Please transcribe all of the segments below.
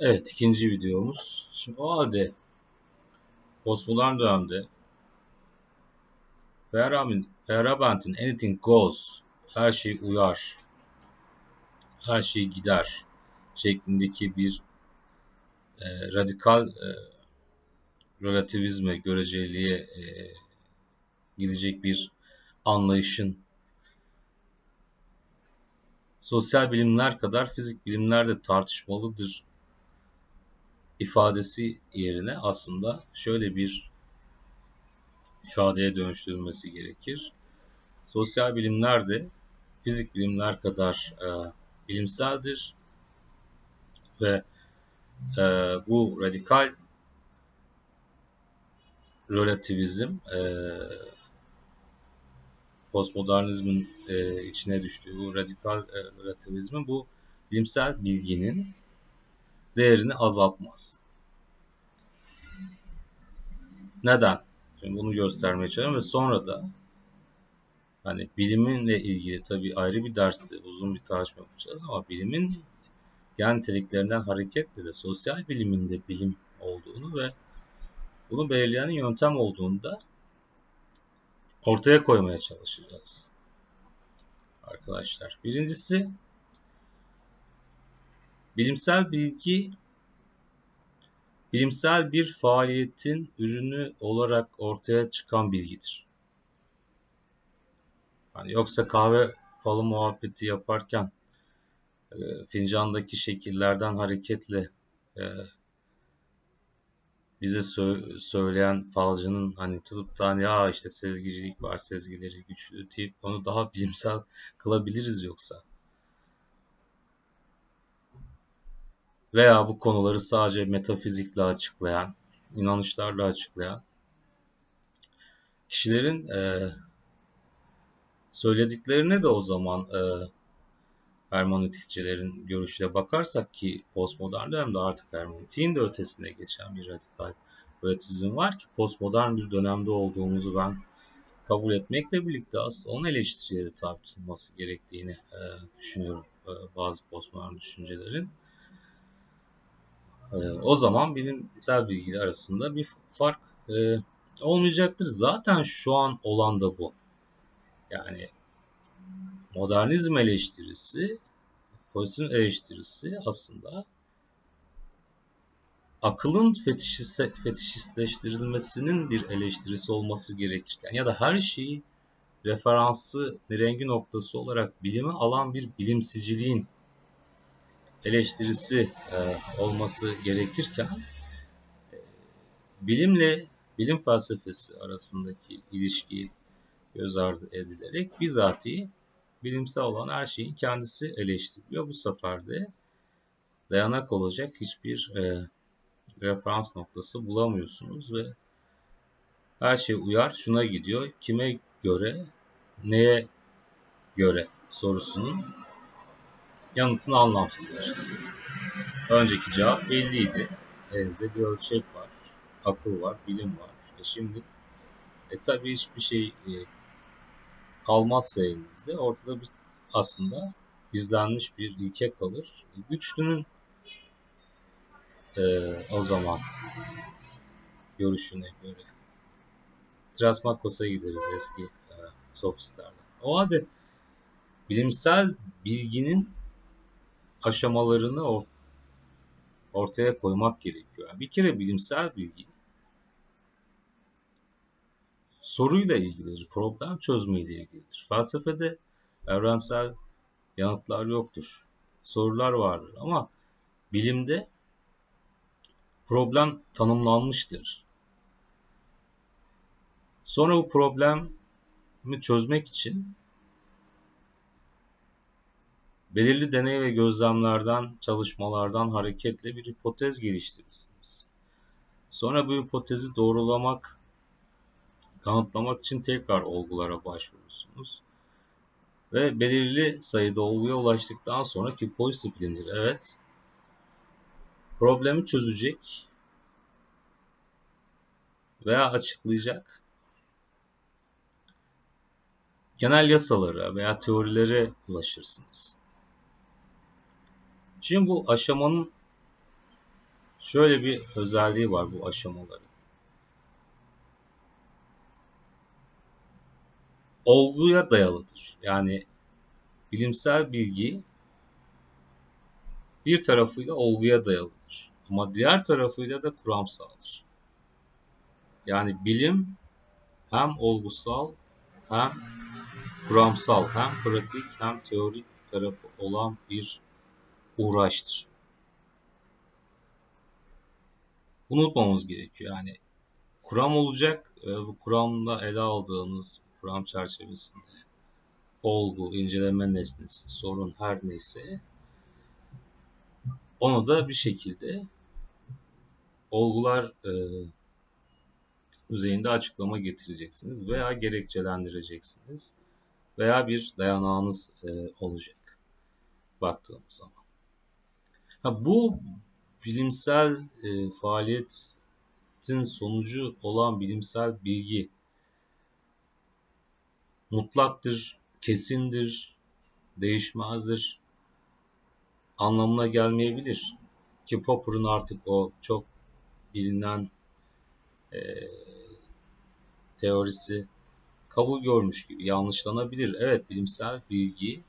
Evet ikinci videomuz. Şimdi o halde postmodern dönemde Feyerabend'in anything goes her şey uyar her şey gider şeklindeki bir e, radikal e, relativizme, göreceliliğe e, gidecek bir anlayışın sosyal bilimler kadar fizik bilimler de tartışmalıdır ifadesi yerine aslında şöyle bir ifadeye dönüştürülmesi gerekir. Sosyal bilimler de fizik bilimler kadar e, bilimseldir ve e, bu radikal relativizm e, postmodernizmin e, içine düştüğü bu radikal e, relativizmin bu bilimsel bilginin değerini azaltmaz. Neden? Şimdi bunu göstermeye çalışıyorum ve sonra da hani biliminle ilgili tabii ayrı bir derste uzun bir tartışma yapacağız ama bilimin gen niteliklerinden hareketle de sosyal biliminde bilim olduğunu ve bunu belirleyen yöntem olduğunu da ortaya koymaya çalışacağız. Arkadaşlar. Birincisi bilimsel bilgi bilimsel bir faaliyetin ürünü olarak ortaya çıkan bilgidir. Yani yoksa kahve falı muhabbeti yaparken e, fincandaki şekillerden hareketle e, bize sö- söyleyen falcının hani tutup da hani ya işte sezgicilik var, sezgileri güçlü deyip onu daha bilimsel kılabiliriz yoksa. Veya bu konuları sadece metafizikle açıklayan, inanışlarla açıklayan kişilerin e, söylediklerine de o zaman e, hermeneutikçilerin görüşüyle bakarsak ki postmodern dönemde artık hermeneutiğin de ötesine geçen bir radikal öğretizm var ki postmodern bir dönemde olduğumuzu ben kabul etmekle birlikte aslında onun tabi tutulması gerektiğini e, düşünüyorum e, bazı postmodern düşüncelerin. E, o zaman bilimsel bilgiler arasında bir fark e, olmayacaktır. Zaten şu an olan da bu. Yani modernizm eleştirisi, pozitif eleştirisi aslında akılın fetişistleştirilmesinin bir eleştirisi olması gerekirken ya da her şeyi referansı, rengi noktası olarak bilime alan bir bilimsiciliğin eleştirisi e, olması gerekirken e, bilimle bilim felsefesi arasındaki ilişkiyi göz ardı edilerek bizatihi bilimsel olan her şeyin kendisi eleştiriliyor. Bu sefer de dayanak olacak hiçbir e, referans noktası bulamıyorsunuz ve her şey uyar şuna gidiyor. Kime göre, neye göre sorusunun yanıtını anlamsızlaştı. Önceki cevap belliydi. Elinizde bir ölçek var, akıl var, bilim var. E şimdi e tabii hiçbir şey e, kalmazsa elinizde ortada bir aslında gizlenmiş bir ilke kalır. Güçlünün e, o zaman görüşüne göre Trasmakos'a gideriz eski e, sofistlerden. O halde bilimsel bilginin aşamalarını or ortaya koymak gerekiyor. Yani bir kere bilimsel bilgi soruyla ilgilidir, problem çözmeyle ilgilidir. Felsefede evrensel yanıtlar yoktur. Sorular vardır ama bilimde problem tanımlanmıştır. Sonra bu problemi çözmek için belirli deney ve gözlemlerden, çalışmalardan hareketle bir hipotez geliştirirsiniz. Sonra bu hipotezi doğrulamak, kanıtlamak için tekrar olgulara başvurursunuz. Ve belirli sayıda olguya ulaştıktan sonra ki pozitif bilimdir, evet, problemi çözecek veya açıklayacak genel yasalara veya teorilere ulaşırsınız. Şimdi bu aşamanın şöyle bir özelliği var bu aşamaların. Olguya dayalıdır. Yani bilimsel bilgi bir tarafıyla olguya dayalıdır. Ama diğer tarafıyla da kuramsaldır. Yani bilim hem olgusal hem kuramsal hem pratik hem teorik tarafı olan bir uğraştır. Unutmamamız gerekiyor. Yani kuram olacak. E, bu kuramda ele aldığımız kuram çerçevesinde olgu, inceleme nesnesi, sorun her neyse onu da bir şekilde olgular e, düzeyinde açıklama getireceksiniz veya gerekçelendireceksiniz veya bir dayanağınız e, olacak baktığımız zaman. Ha, bu bilimsel e, faaliyetin sonucu olan bilimsel bilgi mutlaktır, kesindir, değişmezdir anlamına gelmeyebilir. Ki Popper'ın artık o çok bilinen e, teorisi kabul görmüş gibi yanlışlanabilir. Evet bilimsel bilgi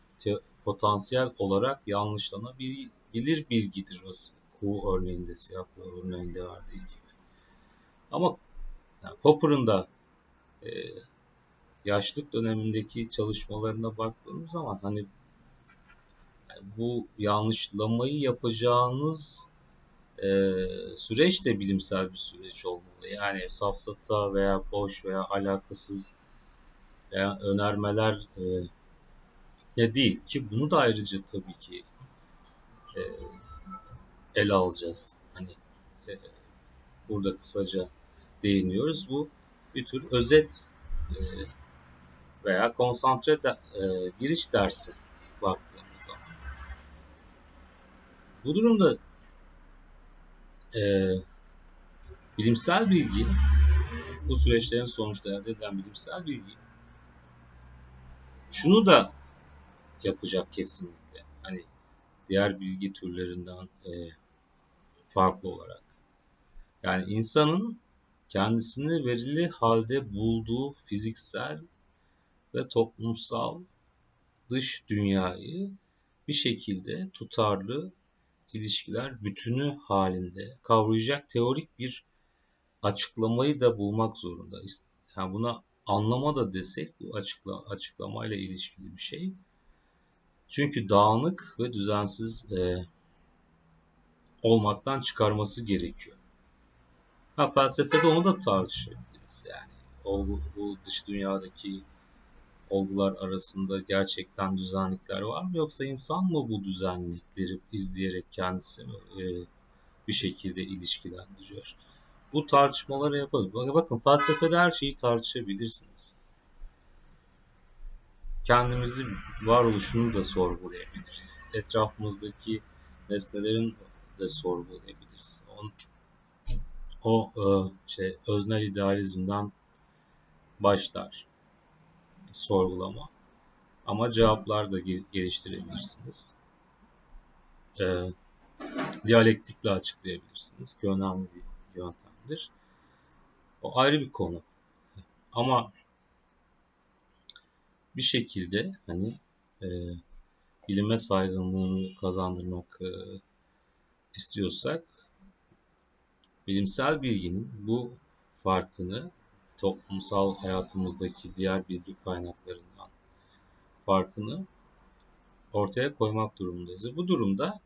potansiyel olarak yanlışlanabilir bilgidir o Kuğu örneğinde, siyah kuğu örneğinde verdiği gibi. Ama yani Popper'ın da e, yaşlık dönemindeki çalışmalarına baktığınız zaman hani bu yanlışlamayı yapacağınız e, süreç de bilimsel bir süreç olmalı. Yani safsata veya boş veya alakasız veya önermeler e, ya değil ki bunu da ayrıca tabii ki e, ele alacağız. Hani e, burada kısaca değiniyoruz. Bu bir tür özet e, veya konsantre e, giriş dersi baktığımız zaman. Bu durumda bilimsel bilgi, bu süreçlerin sonuçta elde edilen bilimsel bilgi şunu da yapacak kesinlikle. Diğer bilgi türlerinden e, farklı olarak. Yani insanın kendisini verili halde bulduğu fiziksel ve toplumsal dış dünyayı bir şekilde tutarlı ilişkiler bütünü halinde kavrayacak teorik bir açıklamayı da bulmak zorunda. Yani buna anlama da desek bu açıkla, açıklamayla ilişkili bir şey. Çünkü dağınık ve düzensiz e, olmaktan çıkarması gerekiyor. Ha felsefede onu da tartışabiliriz. Yani o, bu dış dünyadaki olgular arasında gerçekten düzenlikler var mı yoksa insan mı bu düzenlikleri izleyerek kendisini e, bir şekilde ilişkilendiriyor? Bu tartışmaları yaparız. Bakın felsefede her şeyi tartışabilirsiniz. Kendimizi varoluşunu da sorgulayabiliriz. Etrafımızdaki nesnelerin de sorgulayabiliriz. O, o e, şey öznel idealizmden başlar sorgulama. Ama cevaplar da geliştirebilirsiniz. E, diyalektikle açıklayabilirsiniz ki önemli bir yöntemdir. O ayrı bir konu. Ama bir şekilde hani e, bilime saygınlığını kazandırmak e, istiyorsak bilimsel bilginin bu farkını toplumsal hayatımızdaki diğer bilgi kaynaklarından farkını ortaya koymak durumundayız. Bu durumda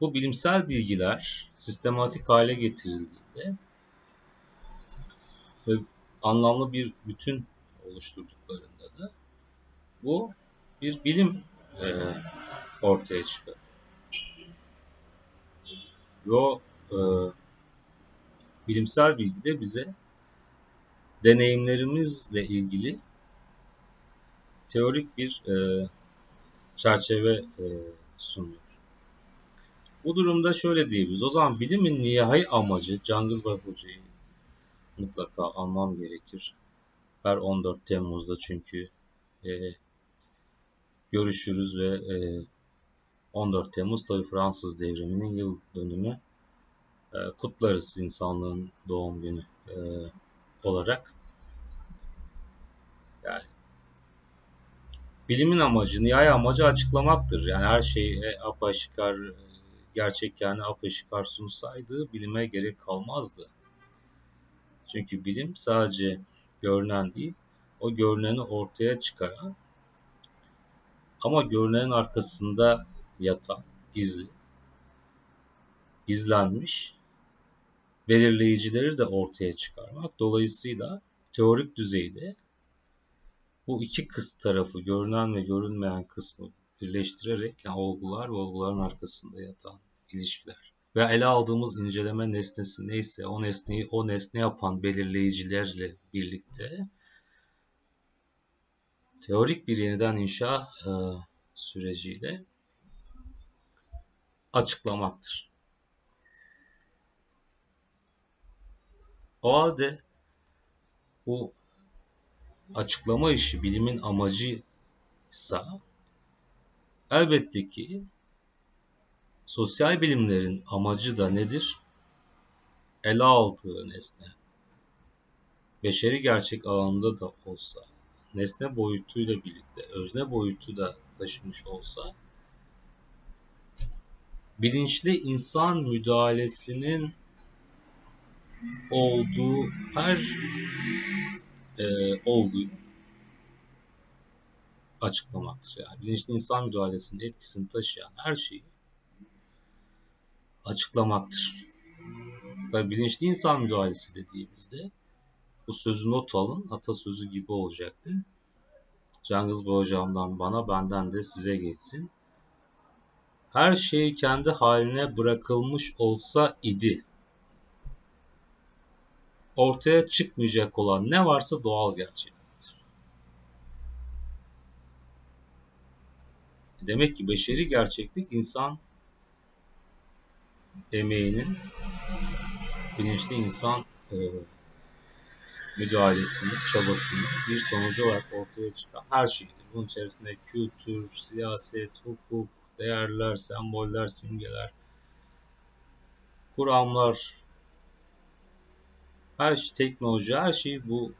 bu bilimsel bilgiler sistematik hale getirildiğinde ve anlamlı bir bütün oluşturduklarında da bu bir bilim e, ortaya çıkar. Ve o e, bilimsel bilgi de bize deneyimlerimizle ilgili teorik bir e, çerçeve e, sunuyor. Bu durumda şöyle diyebiliriz. O zaman bilimin nihai amacı Cangiz Bay Hoca'yı mutlaka almam gerekir. Her 14 Temmuz'da çünkü e, görüşürüz ve e, 14 Temmuz tabi Fransız devriminin yıl dönümü e, kutlarız insanlığın doğum günü e, olarak. Yani bilimin amacı, nihai amacı açıklamaktır. Yani her şeyi apaşikar, gerçek yani apaşikar sunsaydı bilime gerek kalmazdı. Çünkü bilim sadece görünen değil, o görüneni ortaya çıkaran ama görünenin arkasında yatan, gizli, gizlenmiş belirleyicileri de ortaya çıkarmak. Dolayısıyla teorik düzeyde bu iki kız tarafı, görünen ve görünmeyen kısmı birleştirerek yani olgular ve olguların arkasında yatan ilişkiler ve ele aldığımız inceleme nesnesi neyse o nesneyi o nesne yapan belirleyicilerle birlikte teorik bir yeniden inşa e, süreciyle açıklamaktır. O halde bu açıklama işi bilimin amacıysa elbette ki sosyal bilimlerin amacı da nedir? Ele aldığı nesne. Beşeri gerçek alanında da olsa, nesne boyutuyla birlikte özne boyutu da taşımış olsa, bilinçli insan müdahalesinin olduğu her e, olguyu açıklamaktır. Yani bilinçli insan müdahalesinin etkisini taşıyan her şeyi açıklamaktır. Tabi bilinçli insan müdahalesi dediğimizde bu sözü not alın atasözü gibi olacaktır. Cengiz Bey hocamdan bana benden de size geçsin. Her şey kendi haline bırakılmış olsa idi ortaya çıkmayacak olan ne varsa doğal gerçekliktir. Demek ki beşeri gerçeklik insan emeğinin bilinçli insan e, müdahalesini, çabasını bir sonucu olarak ortaya çıkan her şeydir. Bunun içerisinde kültür, siyaset, hukuk, değerler, semboller, simgeler, kuramlar, her şey, teknoloji, her şey bu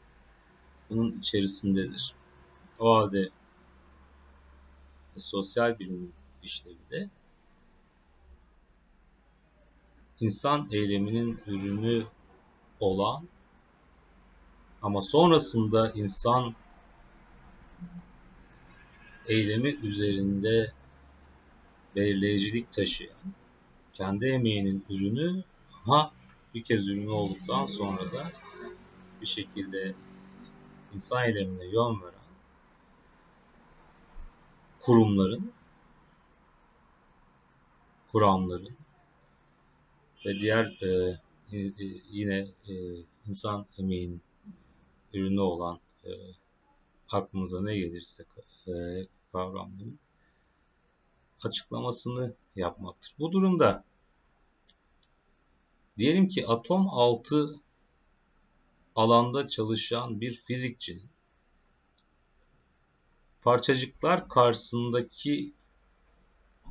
bunun içerisindedir. O halde sosyal bilim işlevi de insan eyleminin ürünü olan ama sonrasında insan eylemi üzerinde belirleyicilik taşıyan kendi emeğinin ürünü ha bir kez ürünü olduktan sonra da bir şekilde insan eylemine yön veren kurumların, kuramların ve diğer e, e, yine e, insan emeğinin ürünü olan e, aklımıza ne gelirse e, kavramların açıklamasını yapmaktır. Bu durumda Diyelim ki atom altı alanda çalışan bir fizikçinin parçacıklar karşısındaki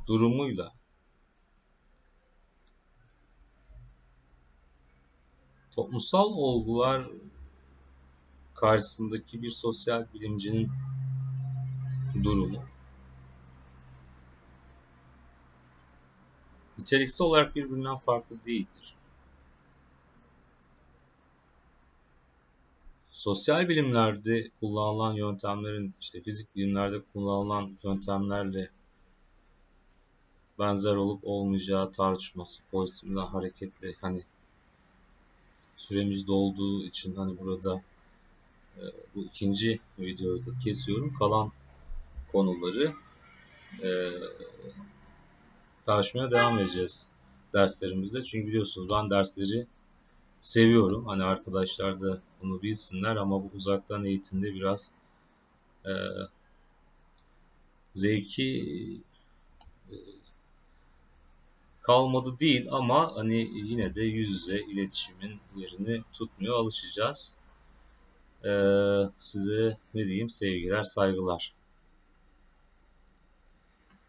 durumuyla toplumsal olgular karşısındaki bir sosyal bilimcinin durumu niteliksel olarak birbirinden farklı değildir. sosyal bilimlerde kullanılan yöntemlerin işte fizik bilimlerde kullanılan yöntemlerle benzer olup olmayacağı tartışması pozitiften hareketle hani süremiz dolduğu için hani burada e, bu ikinci videoyu da kesiyorum. Kalan konuları e, tartışmaya devam edeceğiz derslerimizde. Çünkü biliyorsunuz ben dersleri seviyorum. Hani arkadaşlar da bunu bilsinler ama bu uzaktan eğitimde biraz e, zevki kalmadı değil ama hani yine de yüz yüze iletişimin yerini tutmuyor alışacağız. E, size ne diyeyim sevgiler saygılar.